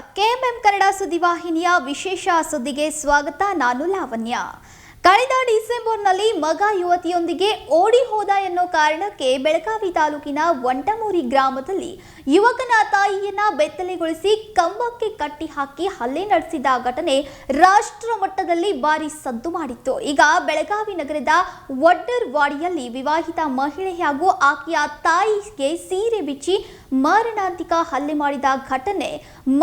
KMM Kannada ಸುದ್ದಿವಾಹಿನಿಯ ವಿಶೇಷ ಸುದ್ದಿಗೆ ಸ್ವಾಗತ. ನಾನು ಲಾವಣ್ಯ. ಕಳೆದ ಡಿಸೆಂಬರ್ನಲ್ಲಿ ಮಗ ಯುವತಿಯೊಂದಿಗೆ ಓಡಿ ಹೋದ ಎನ್ನೋ ಕಾರಣಕ್ಕೆ ಬೆಳಗಾವಿ ತಾಲೂಕಿನ ವಂಟಮೂರಿ ಗ್ರಾಮದಲ್ಲಿ ಯುವಕನ ತಾಯಿಯನ್ನ ಬೆತ್ತಲೆಗೊಳಿಸಿ ಕಂಬಕ್ಕೆ ಕಟ್ಟಿ ಹಾಕಿ ಹಲ್ಲೆ ನಡೆಸಿದ ಘಟನೆ ರಾಷ್ಟ್ರ ಮಟ್ಟದಲ್ಲಿ ಭಾರಿ ಸದ್ದು ಮಾಡಿತ್ತು. ಈಗ ಬೆಳಗಾವಿ ನಗರದ ವಡ್ಡರ್ ವಾಡಿಯಲ್ಲಿ ವಿವಾಹಿತ ಮಹಿಳೆ ಹಾಗೂ ಆಕೆಯ ತಾಯಿಗೆ ಸೀರೆ ಬಿಚ್ಚಿ ಮಾರಣಾಂತಿಕ ಹಲ್ಲೆ ಮಾಡಿದ ಘಟನೆ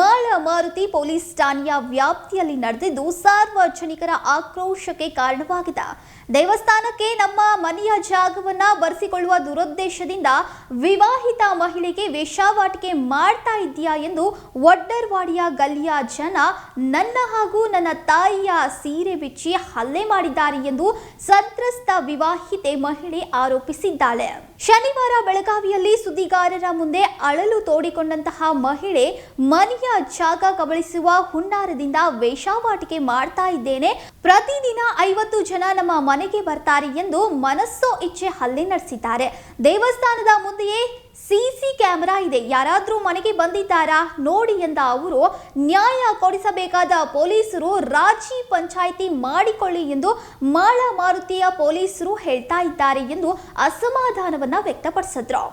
ಮಾಳ ಮಾರುತಿ ಪೊಲೀಸ್ ಠಾಣೆಯ ವ್ಯಾಪ್ತಿಯಲ್ಲಿ ನಡೆದಿದ್ದು, ಸಾರ್ವಜನಿಕರ ಆಕ್ರೋಶಕ್ಕೆ ಕಾರಣವಾಗಿದೆ. ದೇವಸ್ಥಾನಕ್ಕೆ ನಮ್ಮ ಮನೆಯ ಜಾಗವನ್ನ ಬರೆಸಿಕೊಳ್ಳುವ ದುರುದ್ದೇಶದಿಂದ ವಿವಾಹಿತ ಮಹಿಳೆಗೆ ವೇಷಾವಾಟಿಕೆ ಮಾಡ್ತಾ ಇದೆಯಾ ಎಂದು ಒಡ್ಡರ್ವಾಡಿಯ ಗಲ್ಲಿಯ ಜನ ನನ್ನ ಹಾಗೂ ನನ್ನ ತಾಯಿಯ ಸೀರೆ ಬಿಚ್ಚಿ ಹಲ್ಲೆ ಮಾಡಿದ್ದಾರೆ ಎಂದು ಸಂತ್ರಸ್ತ ವಿವಾಹಿತೆ ಮಹಿಳೆ ಆರೋಪಿಸಿದ್ದಾಳೆ. ಶನಿವಾರ ಬೆಳಗಾವಿಯಲ್ಲಿ ಸುದ್ದಿಗಾರರ ಮುಂದೆ ಅಳಲು ತೋಡಿಕೊಂಡಂತಹ ಮಹಿಳೆ ಮನೆಯ ಜಾಗ ಕಬಳಿಸುವ ಹುನ್ನಾರದಿಂದ ವೇಷಾವಾಟಿಕೆ ಮಾಡ್ತಾ ಇದ್ದೇನೆ. ಪ್ರತಿದಿನ ಐವತ್ತು ಜನ ನಮ್ಮ ಮನೆಗೆ ಬರ್ತಾರೆ ಎಂದು ಮನಸ್ಸೋ ಇಚ್ಛೆ ಹಲ್ಲೆ ನಡೆಸಿದ್ದಾರೆ. ದೇವಸ್ಥಾನದ ಮುಂದೆಯೇ ಸಿಸಿ ಕ್ಯಾಮೆರಾ ಇದೆ. ಯಾರಾದರೂ ಮನೆಗೆ ಬಂದಿದ್ದಾರಾ? ನೋಡಿ ಎಂದ ಅವರು, ನ್ಯಾಯ ಕೊಡಿಸಬೇಕಾದ ಪೊಲೀಸರು ರಾಜಿ ಪಂಚಾಯಿತಿ ಮಾಡಿಕೊಳ್ಳಿ ಎಂದು ಮಾಳ ಮಾರುತಿಯ ಪೊಲೀಸರು ಹೇಳ್ತಾ ಇದ್ದಾರೆ ಎಂದು ಅಸಮಾಧಾನವನ್ನ ವ್ಯಕ್ತಪಡಿಸಿದ್ರು.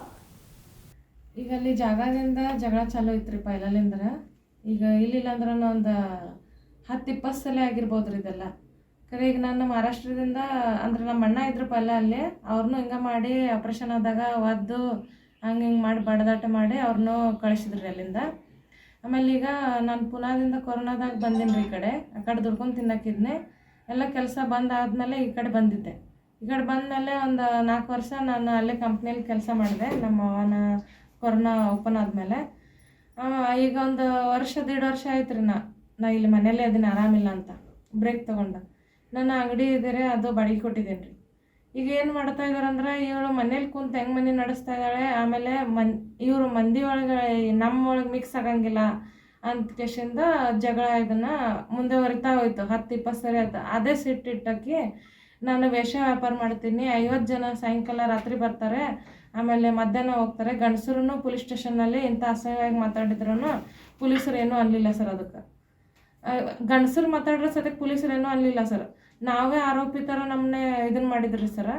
ಈಗ ಅಲ್ಲಿ ಜಾಗದಿಂದ ಜಗಳ ಚಾಲೂ ಐತ್ರಿ ಪೈಲಲಿಂದ್ರ ಈಗ ಇಲ್ಲಿಲ್ಲ ಅಂದ್ರೆ ಒಂದು ಹತ್ತು ಇಪ್ಪತ್ತು ಸಲ ಆಗಿರ್ಬೋದು ರೀ ಇದೆಲ್ಲ. ಕರೆ ಈಗ ನಾನು ಮಹಾರಾಷ್ಟ್ರದಿಂದ ಅಂದ್ರೆ ನಮ್ಮ ಅಣ್ಣ ಇದ್ರು ಪೈಲ ಅಲ್ಲಿ ಅವ್ರನ್ನೂ ಹಿಂಗೆ ಮಾಡಿ ಆಪ್ರೇಷನ್ ಆದಾಗ ಒದ್ದು ಹಂಗೆ ಹಿಂಗೆ ಮಾಡಿ ಬಡದಾಟ ಮಾಡಿ ಅವ್ರನ್ನೂ ಕಳಿಸಿದ್ರಿ ಅಲ್ಲಿಂದ. ಆಮೇಲೆ ಈಗ ನಾನು ಪುನಾದಿಂದ ಕೊರೋನಾದಾಗ ಬಂದೀನಿ ರೀ ಈ ಕಡೆ, ಆ ಕಡೆ ದುಡ್ಕೊಂಡು ತಿನ್ನಕ್ಕಿದ್ನೆ ಎಲ್ಲ ಕೆಲಸ ಬಂದ್ ಆದಮೇಲೆ ಈ ಕಡೆ ಬಂದಿದ್ದೆ. ಈ ಕಡೆ ಬಂದಮೇಲೆ ಒಂದು ನಾಲ್ಕು ವರ್ಷ ನಾನು ಅಲ್ಲೇ ಕಂಪ್ನಿಯಲ್ಲಿ ಕೆಲಸ ಮಾಡಿದೆ, ನಮ್ಮ ಅವನ ಕೊರೋನಾ ಓಪನ್ ಆದಮೇಲೆ. ಈಗ ಒಂದು ವರ್ಷ ದೀಡ್ ವರ್ಷ ಆಯ್ತು ರೀ ನಾ ನಾ ಇಲ್ಲಿ ಮನೇಲೇ ಅದೀನಿ ಆರಾಮಿಲ್ಲ ಅಂತ. ಬ್ರೇಕ್ ತೊಗೊಂಡು. ನನ್ನ ಅಂಗಡಿ ಇದ್ದೀರಿ ಅದು ಬಾಡಿಗೆ ಕೊಟ್ಟಿದ್ದೀನಿ ರೀ ಈಗ ಏನು ಮಾಡ್ತಾ ಇದಾರೆ ಅಂದ್ರೆ ಇವಳು ಮನೇಲಿ ಕುಂತು ಹೆಂಗೆ ಮನೆ ನಡೆಸ್ತಾ ಇದ್ದಾಳೆ ಆಮೇಲೆ ಮನ್, ಇವರು ಮಂದಿ ಒಳಗೆ ನಮ್ಮ ಒಳಗೆ ಮಿಕ್ಸ್ ಆಗಂಗಿಲ್ಲ ಅಂತ ಕೇಶಿಂದ ಜಗಳ ಇದನ್ನ ಮುಂದೆ ಹೊರಿತಾ ಹೋಯ್ತು. ಹತ್ತು ಇಪ್ಪತ್ತು ಸರಿ ಆಯ್ತು. ಅದೇ ಸಿಟ್ಟಿಟ್ಟಕ್ಕೆ ನಾನು ವೇಷ ವ್ಯಾಪಾರ ಮಾಡ್ತೀನಿ. ಐವತ್ತು ಜನ ಸಾಯಂಕಾಲ ರಾತ್ರಿ ಬರ್ತಾರೆ. ಆಮೇಲೆ ಮಧ್ಯಾಹ್ನ ಹೋಗ್ತಾರೆ. ಗಂಡಸರು ಪೊಲೀಸ್ ಸ್ಟೇಷನ್ನಲ್ಲಿ ಇಂಥ ಅಸಹ್ಯವಾಗಿ ಮಾತಾಡಿದ್ರು ಪೊಲೀಸರು ಏನೂ ಅನ್ನಲಿಲ್ಲ ಸರ್ ಅದಕ್ಕೆ. ಗಂಡಸರು ಮಾತಾಡಿದ್ರೆ ಸದ್ಯಕ್ಕೆ ಪೊಲೀಸರು ಏನೂ ಅನ್ನಲಿಲ್ಲ ಸರ್. ನಾವೇ ಆರೋಪಿತರ ನಮ್ಮನ್ನೇ ಇದನ್ನು ಮಾಡಿದ್ರಿ ಸರ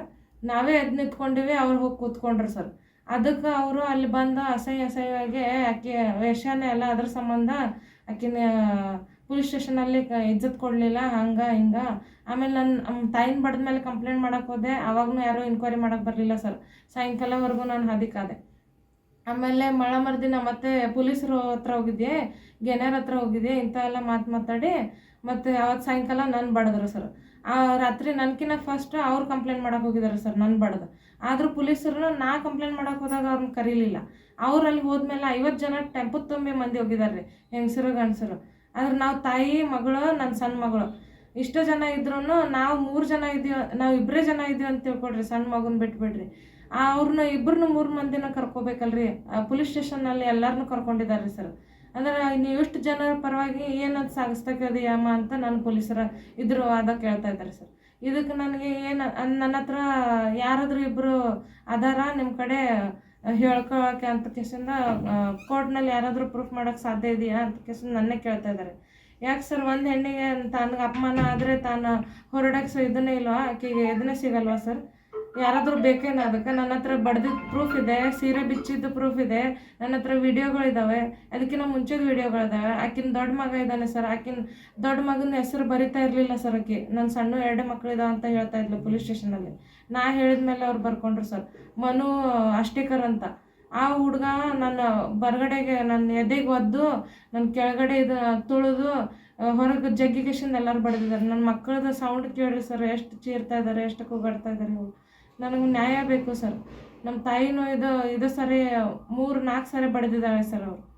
ನಾವೇ ಎದ್ದು ನಿಂತ್ಕೊಂಡಿವಿ ಅವ್ರು ಹೋಗಿ ಕೂತ್ಕೊಂಡ್ರು ಸರ್ ಅದಕ್ಕೆ ಅವರು ಅಲ್ಲಿ ಬಂದು ಅಸಹ್ಯ ಅಸಹ್ಯವಾಗಿ ಆಕೆ ವೇಷನೇ ಎಲ್ಲ ಅದ್ರ ಸಂಬಂಧ ಆಕಿನ ಪೊಲೀಸ್ ಸ್ಟೇಷನಲ್ಲಿ ಇಜ್ಜತ್ ಕೊಡಲಿಲ್ಲ, ಹಂಗೆ ಹಿಂಗೆ. ಆಮೇಲೆ ನನ್ನ ನಮ್ಮ ತಾಯಿನ ಬಡ್ದ ಮೇಲೆ ಕಂಪ್ಲೇಂಟ್ ಮಾಡೋಕ್ಕೆ ಹೋದೆ. ಅವಾಗೂ ಯಾರೂ ಇನ್ಕ್ವೈರಿ ಮಾಡಕ್ಕೆ ಬರಲಿಲ್ಲ ಸರ್ ಸಾಯಂಕಾಲವರೆಗೂ ನಾನು ಹದಿಕಾದೆ ಆಮೇಲೆ ಮಳ ಮರ್ದಿನ ಮತ್ತೆ ಪೊಲೀಸರು ಹತ್ರ ಹೋಗಿದ್ದೆ ಗೆನೆಯರ ಹತ್ರ ಹೋಗಿದ್ದೆ ಇಂಥ ಎಲ್ಲ ಮಾತು ಮಾತಾಡಿ, ಮತ್ತು ಅವತ್ತು ಸಾಯಂಕಾಲ ನಾನು ಬಡದ್ರು ಸರ್ ಆ ರಾತ್ರಿ ನನ್ಕಿನ್ನ ಫಸ್ಟ್ ಅವ್ರು ಕಂಪ್ಲೇಂಟ್ ಮಾಡಕ್ಕೆ ಹೋಗಿದ್ದಾರೆ ಸರ್ ನನ್ನ ಬಡ್ದು ಆದರೂ ಪೊಲೀಸರು ನಾ ಕಂಪ್ಲೇಂಟ್ ಮಾಡಕ್ಕೆ ಹೋದಾಗ ಅವ್ರನ್ನ ಕರೀಲಿಲ್ಲ. ಅವ್ರು ಅಲ್ಲಿ ಹೋದ್ಮೇಲೆ ಐವತ್ತು ಜನ ಟೆಂಪು ತುಂಬಿ ಮಂದಿ ಹೋಗಿದಾರೆ ಹೆಂಗಸರು ಗಂಡಸರು. ಆದ್ರೆ ನಾವು ತಾಯಿ, ಮಗಳು ನನ್ನ ಸಣ್ಣ ಮಗಳು. ಇಷ್ಟು ಜನ ಇದ್ರೂ ನಾವು ಮೂರು ಜನ ಇದೀವಿ ನಾವು ಇಬ್ಬರೇ ಜನ ಇದೀವಿ ಅಂತ ತಿಳ್ಕೊಡ್ರಿ ಸಣ್ಣ ಮಗುನ ಬಿಟ್ಬಿಡ್ರಿ. ಅವ್ರನ್ನ ಇಬ್ಬರನ್ನ ಮೂರು ಮಂದಿನ ಕರ್ಕೋಬೇಕಲ್ರಿ. ಪೊಲೀಸ್ ಸ್ಟೇಷನ್ನಲ್ಲಿ ಎಲ್ಲರನ್ನೂ ಕರ್ಕೊಂಡಿದ್ದಾರೆ ಸರ್ ಅಂದ್ರೆ ನೀವು ಎಷ್ಟು ಜನರ ಪರವಾಗಿ ಏನದು ಸಾಗಿಸ್ತಕ್ಕದಿ ಅಮ್ಮ ಅಂತ ನಾನು ಪೊಲೀಸರ ಇದ್ರ ವಾದ ಕೇಳ್ತಾ ಇದ್ದಾರೆ ಸರ್. ಇದಕ್ಕೆ ನನಗೆ ಏನು ನನ್ನ ಹತ್ರ ಯಾರಾದರೂ ಇಬ್ಬರು ಅದಾರ ನಿಮ್ಮ ಕಡೆ ಹೇಳ್ಕೊಳಕ್ಕೆ ಅಂತ ಕೇಸಿಂದ ಕೋರ್ಟ್ನಲ್ಲಿ ಯಾರಾದರೂ ಪ್ರೂಫ್ ಮಾಡೋಕ್ಕೆ ಸಾಧ್ಯ ಇದೆಯಾ ಅಂತ ಕೇಸಿಂದ ನನ್ನೇ ಕೇಳ್ತಾ ಇದ್ದಾರೆ. ಯಾಕೆ ಸರ್ ಒಂದು ಹೆಣ್ಣಿಗೆ ತನಗೆ ಅಪಮಾನ ಆದರೆ ತಾನು ಹೊರಡಕ್ಕೆ ಸೊ ಇದನ್ನೇ ಇಲ್ವಾ? ಆಕೆಗೆ ಇದನ್ನೇ ಸಿಗಲ್ವಾ ಸರ್? ಯಾರಾದರೂ ಬೇಕೇನೋ? ಅದಕ್ಕೆ ನನ್ನ ಹತ್ರ ಬಡ್ದಿದ್ದು ಪ್ರೂಫ್ ಇದೆ, ಸೀರೆ ಬಿಚ್ಚಿದ್ದು ಪ್ರೂಫ್ ಇದೆ, ನನ್ನ ಹತ್ರ ವಿಡಿಯೋಗಳಿದ್ದಾವೆ ಅದಕ್ಕಿಂತ ಮುಂಚೆದು ವಿಡಿಯೋಗಳಿದ್ದಾವೆ ಆಕಿನ ದೊಡ್ಡ ಮಗ ಇದ್ದಾನೆ ಸರ್. ಆಕಿನ ದೊಡ್ಡ ಮಗನ ಹೆಸರು ಬರಿತಾ ಇರಲಿಲ್ಲ ಸರ್ ಆಕಿ. ನನ್ನ ಸಣ್ಣ ಎರಡು ಮಕ್ಕಳಿದಾವೆ ಅಂತ ಹೇಳ್ತಾ ಇದ್ಲು ಪೊಲೀಸ್ ಸ್ಟೇಷನಲ್ಲಿ. ನಾ ಹೇಳಿದ ಮೇಲೆ ಅವ್ರು ಬರ್ಕೊಂಡ್ರು ಸರ್. ಮನು ಅಷ್ಟೇಕರ್ ಅಂತ. ಆ ಹುಡುಗ ನನ್ನ ಬರ್ಗಡೆಗೆ ನನ್ನ ಎದೆಗೆ ಒದ್ದು ನನ್ನ ಕೆಳಗಡೆ ಇದು ತುಳಿದು ಹೊರಗೆ ಜಗ್ಗಿಗೇಶನ್ ಎಲ್ಲರೂ ಬಡ್ದಿದ್ದಾರೆ ನನ್ನ ಮಕ್ಕಳದ ಸೌಂಡ್ ಕೇಳ್ರಿ ಸರ್. ಎಷ್ಟು ಚೀರ್ತಾ ಇದ್ದಾರೆ ಎಷ್ಟು ಕೂಗಾಡ್ತಾ ಇದ್ದಾರೆ ನನಗೆ ನ್ಯಾಯ ಬೇಕು ಸರ್. ನಮ್ಮ ತಾಯಿನೂ ಇದು ಇದು ಸರಿ ಮೂರು ನಾಲ್ಕು ಸರಿ ಬಡಿದಿದ್ದಾವೆ ಸರ್ ಅವರು.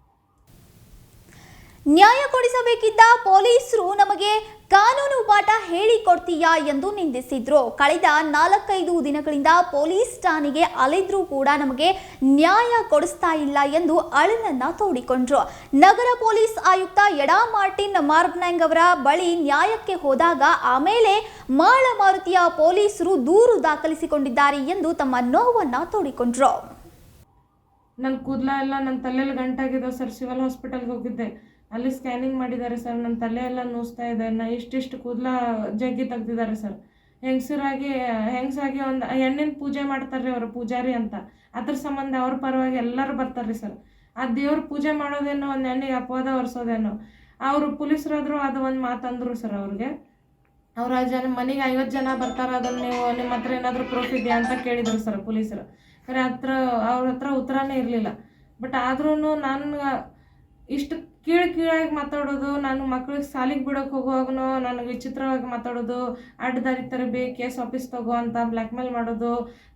ನ್ಯಾಯ ಕೊಡಿಸಬೇಕಿದ್ದ ಪೊಲೀಸರು ನಮಗೆ ಕಾನೂನು ಪಾಠ ಹೇಳಿಕೊಡ್ತೀಯಾ ಎಂದು ನಿಂದಿಸಿದ್ರು. ಕಳೆದ ನಾಲ್ಕೈದು ದಿನಗಳಿಂದ ಪೊಲೀಸ್ ಠಾಣೆಗೆ ಅಲೆದ್ರೂ ಕೂಡ ನಮಗೆ ನ್ಯಾಯ ಕೊಡಿಸ್ತಾ ಇಲ್ಲ ಎಂದು ಅಳಲನ್ನ ತೋಡಿಕೊಂಡ್ರು. ನಗರ ಪೊಲೀಸ್ ಆಯುಕ್ತ ಎಡಾ ಮಾರ್ಟಿನ್ ಮಾರ್ಗ್ನಾಂಗ್ ಅವರ ಬಳಿ ನ್ಯಾಯಕ್ಕೆ ಹೋದಾಗ ಆಮೇಲೆ ಮಾಳ ಮಾರುತಿಯ ಪೊಲೀಸರು ದೂರು ದಾಖಲಿಸಿಕೊಂಡಿದ್ದಾರೆ ಎಂದು ತಮ್ಮ ನೋವನ್ನ ತೋಡಿಕೊಂಡ್ರು. ನನ್ನ ಕೂದಲ ಎಲ್ಲ ನನ್ನ ತಲೆಯಲ್ಲಿ ಗಂಟಾಗಿದೆ ಸರ್ ಸಿವಲ್ ಹಾಸ್ಪಿಟಲ್ಗೆ ಹೋಗಿದ್ದೆ. ಅಲ್ಲಿ ಸ್ಕ್ಯಾನಿಂಗ್ ಮಾಡಿದ್ದಾರೆ ಸರ್ ನನ್ನ ತಲೆ ಎಲ್ಲ ನೋಸ್ತಾ ಇದೆ. ನಾ ಇಷ್ಟಿಷ್ಟು ಕೂದಲ ಜಗ್ಗಿ ತೆಗ್ದಿದ್ದಾರೆ ಸರ್ ಹೆಂಗಸರಾಗಿ, ಹೆಂಗಸಾಗಿ ಒಂದು ಹೆಣ್ಣಿನ ಪೂಜೆ ಮಾಡ್ತಾರೆ ಅವರು ಪೂಜಾರಿ ಅಂತ. ಅದ್ರ ಸಂಬಂಧ ಅವ್ರ ಪರವಾಗಿ ಎಲ್ಲರೂ ಬರ್ತಾರೆ ಸರ್ ಆ ದೇವ್ರ ಪೂಜೆ ಮಾಡೋದೇನೋ ಒಂದು ಹೆಣ್ಣಿಗೆ ಅಪವಾದ ಒರೆಸೋದೇನೋ. ಅವರು ಪೊಲೀಸರಾದ್ರು ಅದು ಒಂದು ಮಾತಂದ್ರು ಸರ್ ಅವ್ರಿಗೆ. ಅವ್ರ ಜನ ಮನೆಗೆ ಐವತ್ತು ಜನ ಬರ್ತಾರ ಅದನ್ನ ನೀವು ನಿಮ್ಮ ಹತ್ರ ಏನಾದರೂ ಪ್ರೂಫ್ ಇದೆಯಾ ಅಂತ ಕೇಳಿದ್ರು ಸರ್ ಪೊಲೀಸರು. ಖರೆ ಹತ್ರ ಅವ್ರ ಹತ್ರ ಉತ್ತರನೇ ಇರಲಿಲ್ಲ. ಬಟ್ ಆದ್ರೂ ನಾನು ಇಷ್ಟು ಕೀಳು ಕೀಳಾಗಿ ಮಾತಾಡೋದು, ನಾನು ಮಕ್ಳಿಗೆ ಸಾಲಿಗೆ ಬಿಡೋಕೆ ಹೋಗುವಾಗನು ನನಗೆ ವಿಚಿತ್ರವಾಗಿ ಮಾತಾಡೋದು, ಅಡ್ಡದಾರಿ ತರಬಿ, ಕೇಸ್ ವಾಪಸ್ ತಗೋ ಅಂತ ಬ್ಲ್ಯಾಕ್ ಮೇಲ್ ಮಾಡೋದು,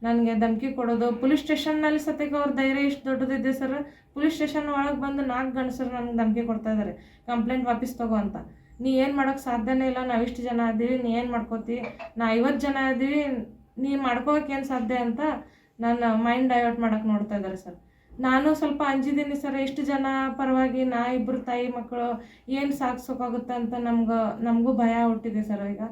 ನನಗೆ ಧಮಕಿ ಕೊಡೋದು. ಪೊಲೀಸ್ ಸ್ಟೇಷನ್ನಲ್ಲಿ ಸತ್ಯಕ್ಕೆ ಅವ್ರ ಧೈರ್ಯ ಇಷ್ಟು ದೊಡ್ಡದಿದೆ ಸರ್. ಪೊಲೀಸ್ ಸ್ಟೇಷನ್ ಒಳಗೆ ಬಂದು ನಾಲ್ಕು ಗಂಡಸರು ನನಗೆ ಧಮಕಿ ಕೊಡ್ತಾ ಇದ್ದಾರೆ ಕಂಪ್ಲೇಂಟ್ ವಾಪಸ್ ತಗೋ ಅಂತ. ನೀ ಏನು ಮಾಡೋಕೆ ಸಾಧ್ಯನೇ ಇಲ್ಲ, ನಾವು ಇಷ್ಟು ಜನ ಇದ್ದೀವಿ ನೀ ಏನು ಮಾಡ್ಕೋತಿ? ನಾ ಐವತ್ತು ಜನ ಇದ್ದೀವಿ ನೀ ಮಾಡ್ಕೋಕೆ ಏನು ಸಾಧ್ಯ ಅಂತ ನನ್ನ ಮೈಂಡ್ ಡೈವರ್ಟ್ ಮಾಡೋಕ್ಕೆ ನೋಡ್ತಾ ಇದ್ದಾರೆ ಸರ್. ನಾನು ಸ್ವಲ್ಪ ಅಂಜಿದ್ದೀನಿ ಸರ್, ಎಷ್ಟು ಜನ ಪರವಾಗಿ ನಾ ಇಬ್ಬರು ತಾಯಿ ಮಕ್ಕಳು ಏನು ಸಾಕ್ಸೋಕ್ಕಾಗುತ್ತೆ ಅಂತ ನಮ್ಗೆ, ನಮಗೂ ಭಯ ಹುಟ್ಟಿದೆ ಸರ್ ಈಗ.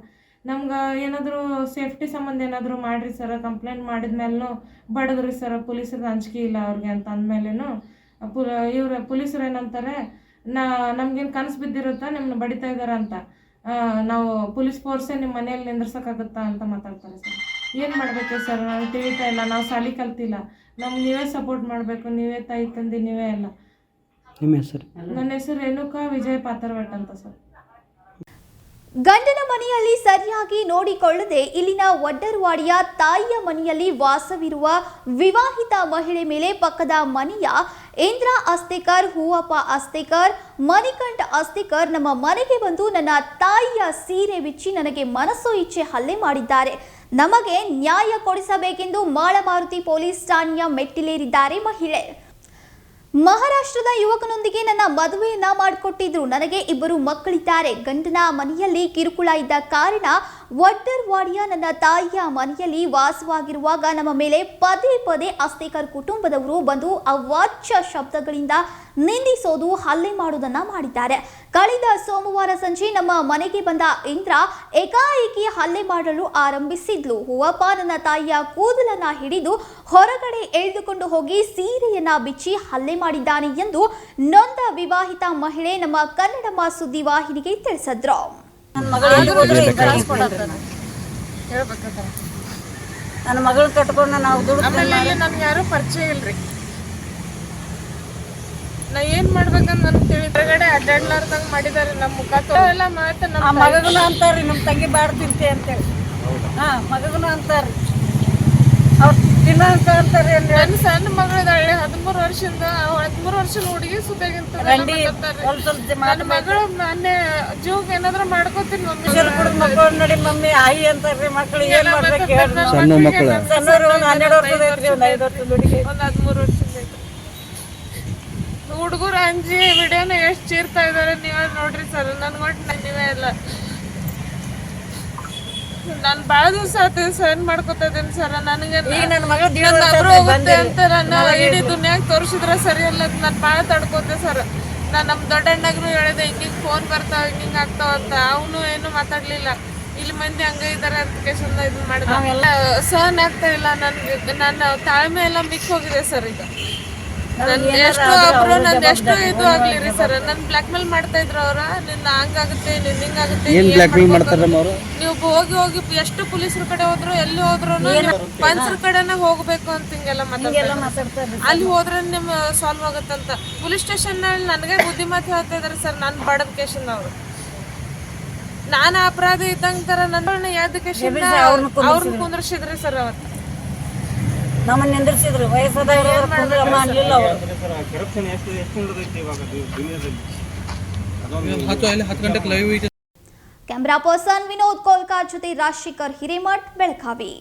ನಮ್ಗೆ ಏನಾದರೂ ಸೇಫ್ಟಿ ಸಂಬಂಧ ಏನಾದರೂ ಮಾಡಿರಿ ಸರ್, ಕಂಪ್ಲೇಂಟ್ ಮಾಡಿದ್ಮೇಲೂ ಬಡದ್ರಿ ಸರ್, ಪೊಲೀಸರಿಗೆ ಅಂಜಿಕೆ ಇಲ್ಲ ಅವ್ರಿಗೆ ಅಂತ ಅಂದಮೇಲೇನು ಪುಲ, ಇವ್ರ ಪೊಲೀಸರು ಏನಂತಾರೆ, ನಾ, ನಮ್ಗೇನು ಕನಸು ಬಿದ್ದಿರುತ್ತಾ ನಿಮ್ಮನ್ನ ಬಡಿತಾ ಇದ್ದಾರೆ ಅಂತ. ನಾವು ಪೊಲೀಸ್ ಫೋರ್ಸೇ ನಿಮ್ಮ ಮನೆಯಲ್ಲಿ ನಿಂದ್ರಿಸೋಕ್ಕಾಗುತ್ತಾ ಅಂತ ಮಾತಾಡ್ತಾರೆ ಸರ್. ಏನು ಮಾಡಬೇಕು ಸರ್, ನಾವು ತಿಳಿತಾ ಇಲ್ಲ, ನಾವು ಸಾಲಿ ಕಲ್ತಿಲ್ಲ. ನಮ್ಗೆ ನೀವೇ ಸಪೋರ್ಟ್ ಮಾಡಬೇಕು ನೀವೇ ತಾಯಿ ತಂದೆ ನೀವೇ ಎಲ್ಲ. ನಿಮ್ಮ ಹೆಸರು? ನನ್ನ ಹೆಸರು ರೇಣುಕಾ ವಿಜಯ್ ಪಾತರ್ವಟ್ ಅಂತ ಸರ್. ಗಂಡನ ಮನೆಯಲ್ಲಿ ಸರಿಯಾಗಿ ನೋಡಿಕೊಳ್ಳದೆ ಇಲ್ಲಿನ ಒಡ್ಡರವಾಡಿಯ ತಾಯಿಯ ಮನೆಯಲ್ಲಿ ವಾಸವಿರುವ ವಿವಾಹಿತ ಮಹಿಳೆ ಮೇಲೆ ಪಕ್ಕದ ಮನೆಯ ಇಂದ್ರ ಅಸ್ತಿಕರ್, ಹೂವಪ್ಪ ಅಸ್ತಿಕರ್, ಮಣಿಕಂಠ ಅಸ್ತಿಕರ್ ನಮ್ಮ ಮನೆಗೆ ಬಂದು ನನ್ನ ತಾಯಿಯ ಸೀರೆ ಬಿಚ್ಚಿ ನನಗೆ ಮನಸ್ಸು ಇಚ್ಛೆ ಹಲ್ಲೆ ಮಾಡಿದ್ದಾರೆ. ನಮಗೆ ನ್ಯಾಯ ಕೊಡಿಸಬೇಕೆಂದು ಮಾಳಮಾರುತಿ ಪೊಲೀಸ್ ಠಾಣೆಯ ಮೆಟ್ಟಿಲೇರಿದ್ದಾರೆ ಮಹಿಳೆ. ಮಹಾರಾಷ್ಟ್ರದ ಯುವಕನೊಂದಿಗೆ ನನ್ನ ಮದುವೆಯನ್ನ ಮಾಡಿಕೊಟ್ಟಿದ್ರು. ನನಗೆ ಇಬ್ಬರು ಮಕ್ಕಳಿದ್ದಾರೆ. ಗಂಡನ ಮನೆಯಲ್ಲಿ ಕಿರುಕುಳ ಇದ್ದ ಕಾರಣ ಒಡ್ಡರ್ವಾಡಿಯ ನನ್ನ ತಾಯಿಯ ಮನೆಯಲ್ಲಿ ವಾಸವಾಗಿರುವಾಗ ನಮ್ಮ ಮೇಲೆ ಪದೇ ಪದೇ ಅಸ್ತಿಕರ್ ಕುಟುಂಬದವರು ಬಂದು ಅವಾಚ್ಯ ಶಬ್ದಗಳಿಂದ ನಿಂದಿಸೋದು, ಹಲ್ಲೆ ಮಾಡುವುದನ್ನ ಮಾಡಿದ್ದಾರೆ. ಕಳೆದ ಸೋಮವಾರ ಸಂಜೆ ನಮ್ಮ ಮನೆಗೆ ಬಂದ ಇಂದ್ರ ಏಕಾಏಕಿ ಹಲ್ಲೆ ಮಾಡಲು ಆರಂಭಿಸಿದ್ಲು. ಹೂವಪ್ಪ ನನ್ನ ತಾಯಿಯ ಕೂದಲನ್ನ ಹಿಡಿದು ಹೊರಗಡೆ ಎಳೆದುಕೊಂಡು ಹೋಗಿ ಸೀರೆಯನ್ನ ಬಿಚ್ಚಿ ಹಲ್ಲೆ ಮಾಡಿದ್ದಾನೆ ಎಂದು ನೊಂದ ವಿವಾಹಿತ ಮಹಿಳೆ ನಮ್ಮ ಕನ್ನಡಮ ಸುದ್ದಿ ವಾಹಿನಿಗೆ ತಿಳಿಸಿದ್ರು. ನನ್ನ ಮಗಳು ಕಟ್ಕೊಂಡು ನಾವು ದುಡ್ಡು ನಮ್ಗೆ ಯಾರು ಪರಿಚಯ ಇಲ್ರಿ. ನಾ ಏನ್ ಮಾಡ್ಬೇಕಂತ ನನ್ ತಿಳಿದ್ರಗಡೆ ಅಡ್ಡಾಡ್ಲಾರ್ದಂಗ್ ಮಾಡಿದಾರೆ ನಮ್ಮ ಮುಖ ಎಲ್ಲಾ ಮಾತು ನಮ್ಮ ಮಗನ ಅಂತಾರ್ರಿ ನಮ್ಮ ತಂಗಿ ಬಾಡ ತಿಂತೆ ಅಂತೇಳಿ. ಹಾ ಮಗನ ಅಂತಾರ್ರಿ. ಅವ್ರು ತಿನ್ನ ಅಂತಾರೆ ನನ್ನ ಸಣ್ಣ ಮಗಳಿದಾಳೆ ಹದಿಮೂರು ವರ್ಷದಿಂದ ಹದಿಮೂರು ವರ್ಷದ ಹುಡುಗಿ ಸ್ವಲ್ಪ ನನ್ನ ಮಗಳು ಮೊನ್ನೆ ಜೀವಕ್ಕೆ ಏನಾದ್ರು ಮಾಡ್ಕೋತೀನಿ ಮಮ್ಮಿ. ಮಕ್ಕಳು ನೋಡಿ ಮಮ್ಮಿ ಆಯಿ ಅಂತಾರ್ರಿ ಮಕ್ಕಳು ಏನ್ ಮಾಡ್ಬೇಕು ಸಣ್ಣ ಮಕ್ಕಳು ಸಣ್ಣವ್ರು ಒಂದು ಹನ್ನೆರಡು ವರ್ಷದ ಐತ್ರಿ ಒಂದು ಐದು ವರ್ಷದ ಹುಡುಗಿ. ಒಂದ ಹದಿಮೂರು ವರ್ಷದ ಐತೆ ಹುಡುಗರು ಅಂಜಿ ವಿಡಿಯೋನ ಎಷ್ಟು ಚೀರ್ತಾ ಇದಾರೆ ನೀವೇ ನೋಡ್ರಿ ಸರ್. ನನ್ಗೊಟ್ಟು ನೀವೇ ಇಲ್ಲ. ನಾನು ಭಾಳ ದಿವಸ ಆಯ್ತು ಸೈನ್ ಮಾಡ್ಕೊತಾ ಇದ್ದೀನಿ ಸರ್? ನನಗೆ ನನ್ನ ಮಗಳು ನನ್ನ ಹೋಗುತ್ತೆ ಅಂತ ನಾನು ಇಡೀ ದುನಿಯಾಗ ತೋರಿಸಿದ್ರೆ ಸರಿ ಅಲ್ಲ ನಾನು ಭಾಳ ತಡ್ಕೋತೆ ಸರ್. ನಾನು ನಮ್ಮ ದೊಡ್ಡಣ್ಣಗೂ ಹೇಳಿದೆ ಹಿಂಗಿಂಗ್ ಫೋನ್ ಬರ್ತಾವ ಹಿಂಗಿಂಗ್ ಆಗ್ತಾವ ಅಂತ. ಅವನು ಏನು ಮಾತಾಡ್ಲಿಲ್ಲ. ಇಲ್ಲಿ ಮಂದಿ ಹಂಗ ಇದಾರೆ ಅಂತ ಕೇಶಂದ ಇದು ಮಾಡಿದ. ಸಹನ್ ಆಗ್ತಾ ಇಲ್ಲ ನನ್ಗೆ. ನನ್ನ ತಾಳ್ಮೆ ಎಲ್ಲ ಮಿಕ್ ಹೋಗಿದೆ ಸರ್ ಈಗ. ನನ್ ಎಷ್ಟು ಒಬ್ರು ನನ್ ಎಷ್ಟು ಇದು ಆಗ್ಲಿರಿ ಸರ್. ನನ್ ಬ್ಲಾಕ್ ಮೇಲ್ ಮಾಡ್ತಾ ಇದ್ರು ಅವ್ರ. ನಿನ್ನ ಹಂಗಾಗುತ್ತೆ ನಿನ್ ಹಿಂಗಾಗುತ್ತೆ ಏನ್ ಬ್ಲಾಕ್ ಮೇಲ್ ಅವರು? ನೀವು ಹೋಗಿ ಹೋಗಿ ಎಷ್ಟು ಪೊಲೀಸರ ಕಡೆ ಹೋದ್ರು ಎಲ್ಲಿ ಹೋದ್ರು ಪಂಚರ ಕಡೆನ ಹೋಗ್ಬೇಕು ಅಂತ ಹಿಂಗೆಲ್ಲ ಮಾತಾಡ್ತಾರೆ ಅಲ್ಲಿ ಹೋದ್ರೆ ನಿಮ್ ಸಾಲ್ವ್ ಆಗುತ್ತಂತ ಪೊಲೀಸ್ ಸ್ಟೇಷನ್ನಲ್ಲಿ ನನಗೆ ಬುದ್ಧಿ ಮಾತು ಹೇಳ್ತಾ ಇದಾರೆ ಸರ್ ನಾನು ಬಡದ ಕೇಶನ್ ಅವರು. ನಾನು ಅಪರಾಧ ಇದ್ದಂಗ ತರ ನನ್ನ ಯಾವ್ದು ಕೇಶನ್ ಎಬ್ಬಿಸಿ ಅವ್ರ್ನ ಅವ್ರನ್ನ ಕುಂದ್ರಿಸಿದ್ರಿ ಸರ್ ಅವತ್ತು. ನಮ್ಮನ್ನ ನಿಂದ್ರಿಸಿದ್ರು ವಯಸ್ಸಾದವ್ರು ಕುಂದ್ರಮ್ಮ ಅನ್ಲಿಲ್ಲ ಅವರು ಹತ್ತು ಅಲ್ಲಿ ಹತ್ತು ಗಂಟೆಗೆ ಲೈವ್ ಐತೆ ಕ್ಯಾಮ್ರಾ ಪರ್ಸನ್ ವಿನೋದ್ ಕೋಲ್ಕಾರ್ ಜೊತೆ ರಾಜಶೇಖರ್ ಹಿರೇಮಠ್ ಬೆಳಗಾವಿ